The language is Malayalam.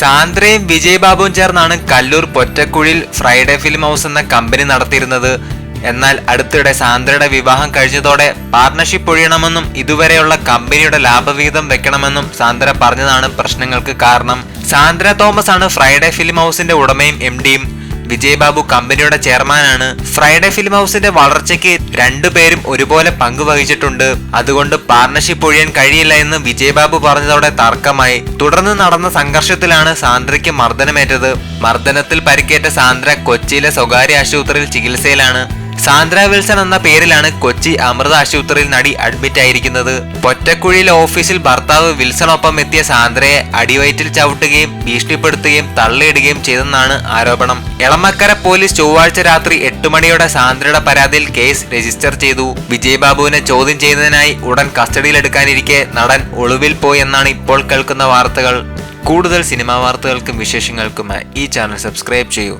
സാന്ദ്രയും വിജയ് ബാബുവും ചേർന്നാണ് കല്ലൂർ പൊറ്റക്കുഴിൽ ഫ്രൈഡേ ഫിലിം ഹൗസ് എന്ന കമ്പനി നടത്തിയിരുന്നത്. എന്നാൽ അടുത്തിടെ സാന്ദ്രയുടെ വിവാഹം കഴിഞ്ഞതോടെ പാർട്ണർഷിപ്പ് ഒഴിയണമെന്നും ഇതുവരെയുള്ള കമ്പനിയുടെ ലാഭവിഹിതം വെക്കണമെന്നും സാന്ദ്ര പറഞ്ഞതാണ് പ്രശ്നങ്ങൾക്ക് കാരണം. സാന്ദ്ര തോമസ് ആണ് ഫ്രൈഡേ ഫിലിം ഹൗസിന്റെ ഉടമയും എം ഡിയും വിജയ് ബാബു കമ്പനിയുടെ ചെയർമാനാണ്. ഫ്രൈഡേ ഫിലിം ഹൗസിന്റെ വളർച്ചയ്ക്ക് രണ്ടുപേരും ഒരുപോലെ പങ്കുവഹിച്ചിട്ടുണ്ട് അതുകൊണ്ട് പാർട്ണർഷിപ്പ് ഒഴിയാൻ കഴിയില്ല എന്ന് വിജയ്ബാബു പറഞ്ഞതോടെ തർക്കമായി. തുടർന്ന് നടന്ന സംഘർഷത്തിലാണ് സാന്ദ്രയ്ക്ക് മർദ്ദനമേറ്റത്. മർദ്ദനത്തിൽ പരിക്കേറ്റ സാന്ദ്ര കൊച്ചിയിലെ സ്വകാര്യ ആശുപത്രിയിൽ ചികിത്സയിലാണ്. സാന്ദ്ര വിൽസൺ എന്ന പേരിലാണ് കൊച്ചി അമൃത ആശുപത്രിയിൽ നടി അഡ്മിറ്റ് ആയിരിക്കുന്നത്. പൊറ്റക്കുഴിയിലെ ഓഫീസിൽ ഭർത്താവ് വിൽസണൊപ്പം എത്തിയ സാന്ദ്രയെ അടിവയറ്റിൽ ചവിട്ടുകയും ഭീഷണിപ്പെടുത്തുകയും തള്ളിയിടുകയും ചെയ്തെന്നാണ് ആരോപണം. എളമക്കര പോലീസ് ചൊവ്വാഴ്ച രാത്രി എട്ട് മണിയോടെ സാന്ദ്രയുടെ പരാതിയിൽ കേസ് രജിസ്റ്റർ ചെയ്തു. വിജയ് ബാബുവിനെ ചോദ്യം ചെയ്യുന്നതിനായി ഉടൻ കസ്റ്റഡിയിലെടുക്കാനിരിക്കെ നടൻ ഒളിവിൽ പോയി എന്നാണ് ഇപ്പോൾ കേൾക്കുന്ന വാർത്തകൾ. കൂടുതൽ സിനിമാ വാർത്തകൾക്കും വിശേഷങ്ങൾക്കുമായി ഈ ചാനൽ സബ്സ്ക്രൈബ് ചെയ്യൂ.